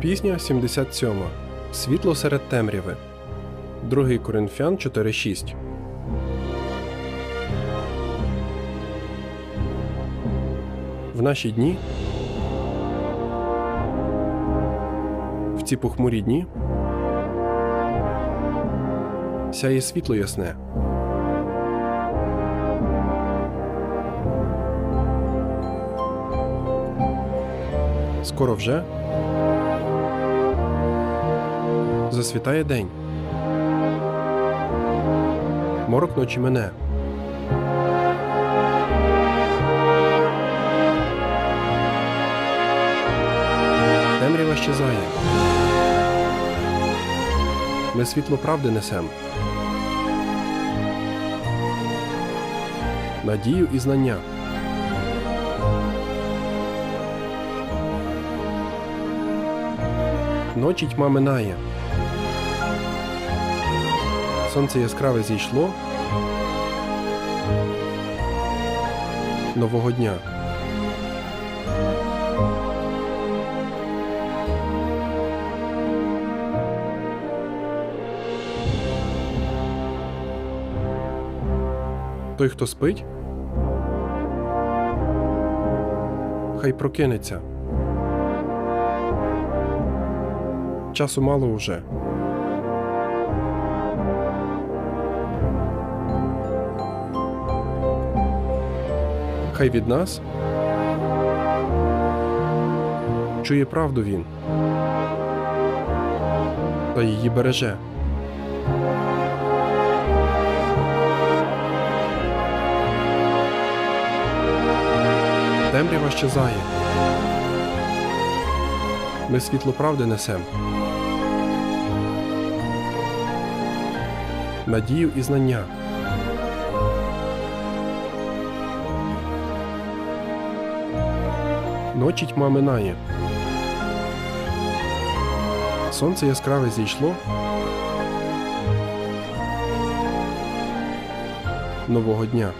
Пісня 77. Світло серед темряви. 2 Коринфян 4.6. В наші дні. В ці похмурі дні. Сяє світло ясне. Скоро вже засвітає день. Морок ночі мене. Темрява щезає. Ми світло правди несем. Надію і знання. Ночі тьма минає. Сонце яскраве зійшло. Нового дня. Той, хто спить, хай прокинеться. Часу мало уже. Хай від нас чує правду він та її береже. Темрява щезає. Ми світло правди несем. Надію і знання. Ночі тьма минає. Сонце яскраве зійшло. Нового дня.